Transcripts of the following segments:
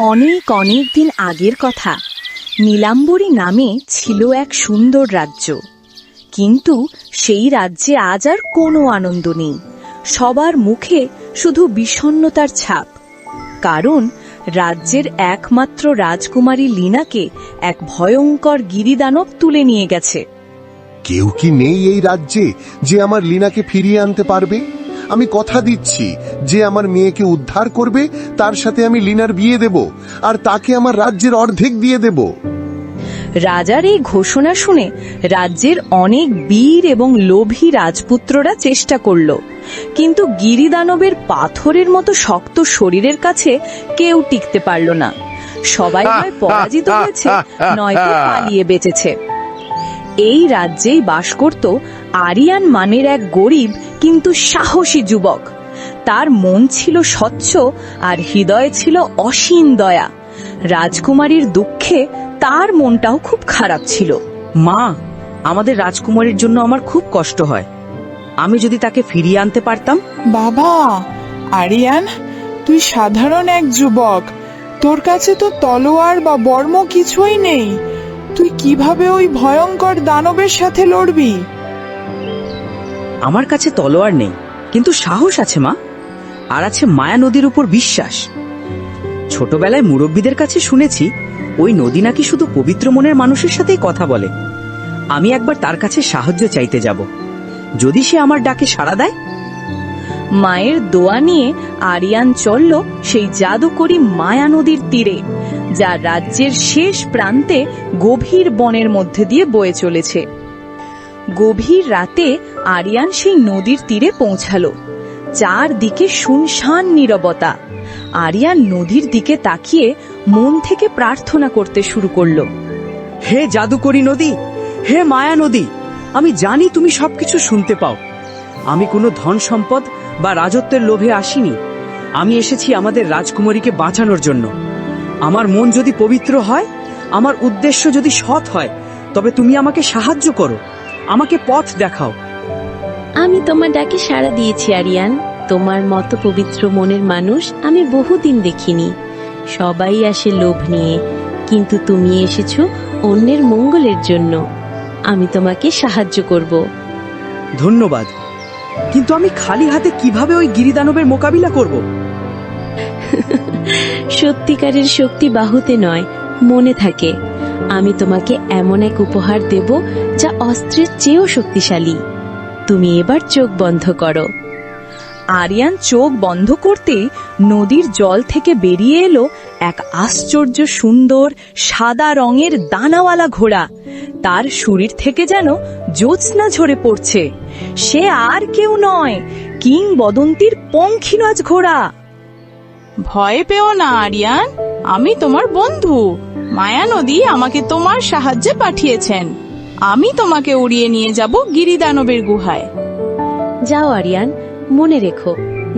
অনেক অনেক দিন আগের কথা। নীলাম্বরী নামে ছিল এক সুন্দর রাজ্য। কিন্তু সেই রাজ্যে আজ আর কোনো আনন্দ নেই। সবার মুখে শুধু বিষণ্ণতার ছাপ। কারণ রাজ্যের একমাত্র রাজকুমারী লীনাকে এক ভয়ঙ্কর গিরিদানব তুলে নিয়ে গেছে। কেউ কি নেই এই রাজ্যে যে আমার লিনাকে ফিরিয়ে আনতে পারবে? আমি কথা দিচ্ছি যে আমার মেয়েকে উদ্ধার করবে তার সাথে আমি লিনার বিয়ে দেব আর তাকে আমার রাজ্যের অর্ধেক দিয়ে দেব। রাজার এই ঘোষণা শুনে রাজ্যের অনেক বীর এবং লোভী রাজপুত্ররা চেষ্টা করল কিন্তু গিরিদানবের পাথরের মতো শক্ত শরীরের কাছে কেউ টিকতে পারল না। সবাই হয় পরাজিত হয়েছে নয়তো পালিয়ে বেঁচেছে। এই রাজ্যেই বাস করত আরিয়ান মানের এক গরিব কিন্তু সাহসী যুবক। তার মন ছিল স্বচ্ছ আর হৃদয়ে ছিল অসীম দয়া। রাজকুমারীর দুঃখে তার মনটাও খুব খারাপ ছিল। মা আমাদের রাজকুমারীর জন্য আমার খুব কষ্ট হয়। আমি যদি তাকে ফিরিয়ে আনতে পারতাম? বাবা আরিয়ান তুই সাধারণ এক যুবক। তোর কাছে তো তলোয়ার বা বর্ম কিছুই নেই। তুই কীভাবে ওই ভয়ঙ্কর দানবের সাথে লড়বি? আমার কাছে তলোয়ার নেই, কিন্তু সাহস আছে, মা। আর আছে মায়া নদীর উপর বিশ্বাস। ছোটবেলায় মুরব্বীদের কাছে শুনেছি, ওই নদী নাকি শুধু পবিত্র মনের মানুষের সাথেই কথা বলে। আমি একবার তার কাছে সাহায্য চাইতে যাব। যদি সে আমার ডাকে সাড়া দেয়? মায়ের দোয়া নিয়ে আরিয়ান চলল সেই জাদুকরি মায়া নদীর তীরে, যা রাজ্যের শেষ প্রান্তে গভীর বনের মধ্যে দিয়ে বয়ে চলেছে। গভীর রাতে আরিয়ান সেই নদীর তীরে পৌঁছালো। চারদিকে শুনশান নীরবতা। আরিয়ান নদীর দিকে তাকিয়ে মন থেকে প্রার্থনা করতে শুরু করল। হে জাদুকরি নদী, হে মায়া নদী, আমি জানি তুমি সবকিছু শুনতে পাও। আমি কোনো ধন সম্পদ বা রাজত্বের লোভে আসিনি। আমি এসেছি আমাদের রাজকুমারীকে বাঁচানোর জন্য। আমার মন যদি পবিত্র হয়, আমার উদ্দেশ্য যদি সৎ হয়, তবে তুমি আমাকে সাহায্য করো। আমাকে পথ দেখাও। আমি তোমার ডাকে সাড়া দিয়েছি আরিয়ান। তোমার মতো পবিত্র মনের মানুষ আমি বহুদিন দেখিনি। সবাই আসে লোভ নিয়ে কিন্তু তুমি এসেছ অন্যের মঙ্গলের জন্য। আমি তোমাকে সাহায্য করব। ধন্যবাদ। কিন্তু আমি খালি হাতে কীভাবে ওই গিরিদানবের মোকাবিলা করব? সত্যিকারের শক্তি বাহুতে নয় মনে থাকে। আমি তোমাকে এমন এক উপহার দেব যা অস্ত্রের চেয়েও শক্তিশালী। তুমি এবার চোখ বন্ধ করো। আরিয়ান চোখ বন্ধ করতেই নদীর জল থেকে বেরিয়ে এলো এক আশ্চর্য সুন্দর সাদা রঙের দানাওয়ালা ঘোড়া। তার শরীর থেকে যেন জ্যোৎস্না ঝরে পড়ছে। সে আর কেউ নয়, কিংবদন্তির পঙ্খিরাজ ঘোড়া। ভয় পেও না, আরিয়ান। আমি তোমার বন্ধু। মায়া নদী আমাকে তোমার সাহায্যে পাঠিয়েছেন। আমি তোমাকে উড়িয়ে নিয়ে যাব গিরিদানবের গুহায়। যাও, আরিয়ান, মনে রেখো,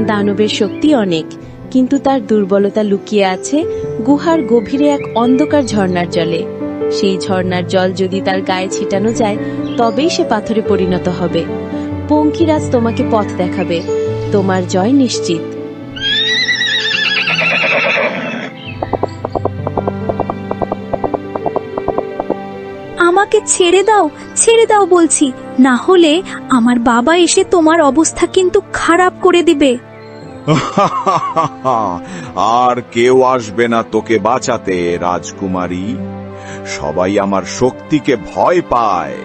দানবের শক্তি অনেক, কিন্তু তার দুর্বলতা লুকিয়ে আছে গুহার গভীরে এক অন্ধকার ঝর্ণার জলে। সেই ঝর্ণার জল যদি তার গায়ে ছিটানো যায়, তবেই সে পাথরে পরিণত হবে। পঙ্কিরাজ তোমাকে পথ দেখাবে, তোমার জয় নিশ্চিত। ছেড়ে দাও ছেড়ে দাও বলছি। না হলে আমার বাবা এসে তোমার অবস্থা কিন্তু খারাপ করে দিবে। আর কেউ আসবে না তোকে বাঁচাতে রাজকুমারী। সবাই আমার শক্তিকে ভয় পায়।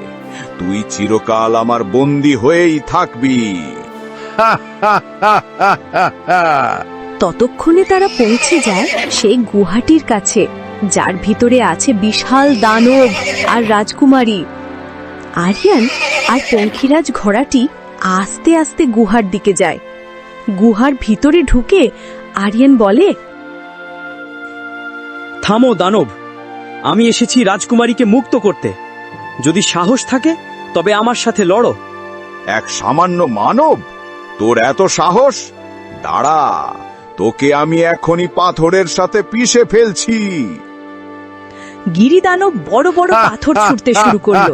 তুই চিরকাল আমার বন্দী হয়েই থাকবি। ততক্ষণে তারা পৌঁছে যায় সেই গুহাটির কাছে। যার ভিতরে আছে বিশাল দানব আর রাজকুমারী। আরিয়ান আর পঙ্খিরাজ ঘোড়াটি আস্তে আস্তে গুহার দিকে যায়। গুহার ভিতরে ঢুকে আরিয়ান বলে থামো দানব আমি এসেছি রাজকুমারীকে মুক্ত করতে। যদি সাহস থাকে তবে আমার সাথে লড়ো। এক সামান্য মানব? তোর এত সাহস? দাঁড়া তোকে আমি এখনই পাথরের সাথে পিষে ফেলছি। গিরিদানব বড় বড় পাথর ছুটতে শুরু করল।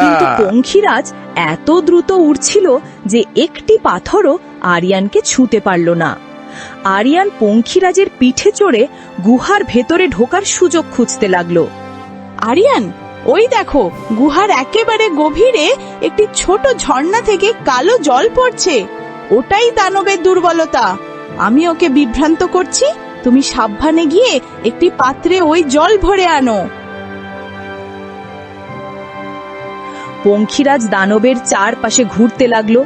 কিন্তু পঙ্খিরাজ এত দ্রুত উড়ছিল যে একটি পাথরও আরিয়ানকে ছুঁতে পারল না। আরিয়ান পঙ্খিরাজের পিঠে চড়ে গুহার ভেতরে ঢোকার সুযোগ খুঁজতে লাগল। আরিয়ান ওই দেখো গুহার একেবারে গভীরে একটি ছোট ঝর্ণা থেকে কালো জল পড়ছে। ওটাই দানবের দুর্বলতা। আমি ওকে বিভ্রান্ত করছি তুমি সাবধানে গিয়ে একটি পাত্রে ওই জল ভরে আনো। পঙ্খিরাজ দানবের চারপাশে ঘুরতে লাগল,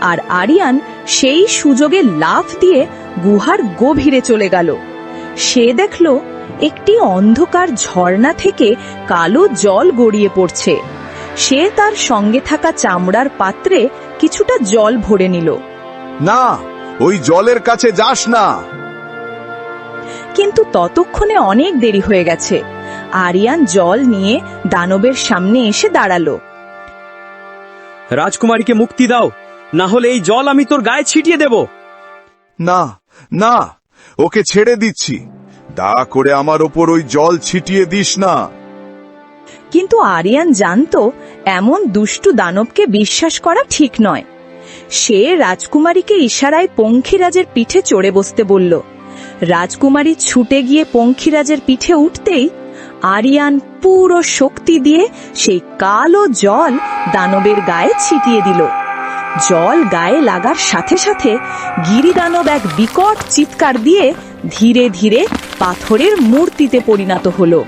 আর আরিয়ান সেই সুযোগে লাফ দিয়ে গুহার গভীরে চলে গেল। সে দেখল একটি অন্ধকার ঝর্ণা থেকে কালো জল গড়িয়ে পড়ছে। সে তার সঙ্গে থাকা চামড়ার পাত্রে কিছুটা জল ভরে নিল। না, ওই জলের কাছে যাস না। কিন্তু ততক্ষণে অনেক দেরি হয়ে গেছে। আরিয়ান জল নিয়ে দানবের সামনে এসে দাঁড়াল। রাজকুমারীকে মুক্তি দাও না হলে এই জল আমি তোর গায়ে ছিটিয়ে দেব। না না ওকে ছেড়ে দিচ্ছি। দয়া করে আমার ওপর ওই জল ছিটিয়ে দিস না। কিন্তু আরিয়ান জানতো এমন দুষ্টু দানবকে বিশ্বাস করা ঠিক নয়। সে রাজকুমারীকে ইশারায় পঙ্খিরাজের পিঠে চড়ে বসতে বলল রাজকুমারী ছুটে গিয়ে পঙ্খিরাজের পিঠে উঠতেই আরিয়ান পুরো শক্তি দিয়ে সেই কালো জল দানবের গায়ে ছিটিয়ে দিল। জল গায়ে লাগার সাথে সাথে গিরিদানব এক বিকট চিৎকার দিয়ে ধীরে ধীরে পাথরের মূর্তিতে পরিণত হল।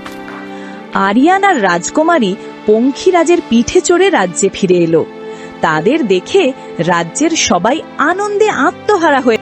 আরিয়ান আর রাজকুমারী পঙ্খিরাজের পিঠে চড়ে রাজ্যে ফিরে এলো। তাদের দেখে রাজ্যের সবাই আনন্দে আত্মহারা হয়ে